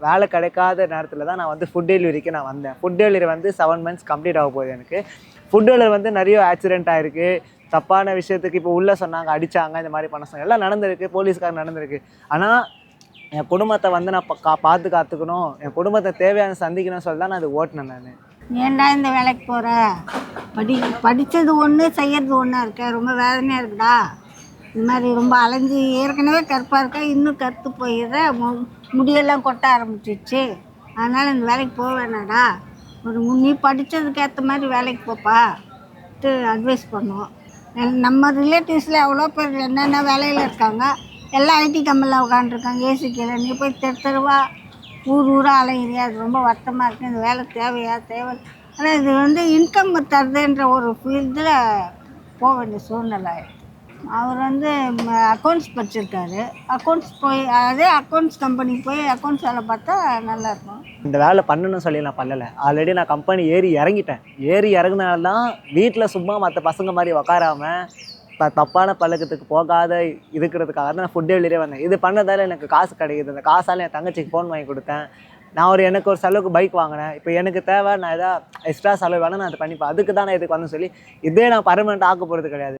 வேலை கிடைக்காத நேரத்தில் தான் நான் வந்து ஃபுட் டெலிவரிக்கு நான் வந்தேன். ஃபுட் டெலிவரி வந்து செவன் மந்த்ஸ் கம்ப்ளீட் ஆக போகுது எனக்கு. ஃபுட் டெலிவரி வந்து நிறைய ஆக்சிடென்ட் ஆயிருக்கு. தப்பான விஷயத்துக்கு இப்போ உள்ளே சொன்னாங்க அடித்தாங்க இந்த மாதிரி பண்ண சொன்னாங்க. எல்லாம் நடந்திருக்கு போலீஸ்கார் நடந்திருக்கு. ஆனால் என் குடும்பத்தை வந்து நான் பா- கா- பார்த்து காத்துக்கணும். என் குடும்பத்தை தேவையான சந்திக்கணும்னு சொல்லி தான் நான் அது ஓட்டினேன் நான். ஏன்டா இந்த வேலைக்கு போகிற படி படித்தது ஒன்று செய்யறது ஒன்றா இருக்க? ரொம்ப வேதனையாக இருக்குடா. இது மாதிரி ரொம்ப அலைஞ்சு ஏற்கனவே கருப்பாக இருக்கேன் இன்னும் கருத்து போயிடுற? மு முடியெல்லாம் கொட்ட ஆரம்பிச்சிடுச்சு அதனால் இந்த வேலைக்கு போக வேணாடா ஒரு நீ படித்ததுக்கு ஏற்ற மாதிரி வேலைக்கு போப்பா. அட்வைஸ் பண்ணுவோம். நம்ம ரிலேட்டிவ்ஸில் எவ்வளோ பேர் என்னென்ன வேலையில் இருக்காங்க எல்லாம் ஐடி கம்பெனியில் உட்காந்துருக்காங்க ஏசி கீழே நீ போய் தெரு தெருவா ஊர் ஊராக அலையிறியா? அது ரொம்ப வருத்தமாக இருக்குது இந்த வேலை தேவையா? தேவை. ஆனால் இது வந்து இன்கம் தருதுன்ற ஒரு ஃபீல்டில் போக வேண்டிய சூழ்நிலை அவர் வந்து அக்கௌண்ட்ஸ் படிச்சிருக்காரு. அக்கௌண்ட்ஸ் போய் அதே அக்கௌண்ட்ஸ் கம்பெனி போய் அக்கௌண்ட்ஸ் வேலை பார்த்தா நல்லாயிருக்கும் இந்த வேலை பண்ணணும்னு சொல்லி நான் பண்ணலை. ஆல்ரெடி நான் கம்பெனி ஏறி இறங்கிட்டேன். ஏறி இறங்குனால தான் வீட்டில் சும்மா மற்ற பசங்க மாதிரி உக்காராம இப்போ தப்பான பழக்கத்துக்கு போகாத இருக்கிறதுக்காக தான் நான் ஃபுட் டெலிவரியே வந்தேன். இது பண்ணதால் எனக்கு காசு கிடைக்குது. அந்த காசால் என் தங்கச்சிக்கு ஃபோன் வாங்கி கொடுத்தேன். நான் ஒரு எனக்கு ஒரு செலவுக்கு பைக் வாங்கினேன். இப்போ எனக்கு தேவை நான் எதாவது எக்ஸ்ட்ரா செலவு வேணால் நான் அதை பண்ணிப்பேன். அதுக்கு தான் நான் இதுக்கு வந்து சொல்லி இதே நான் பர்மனெண்ட் ஆக்க போகிறது கிடையாது.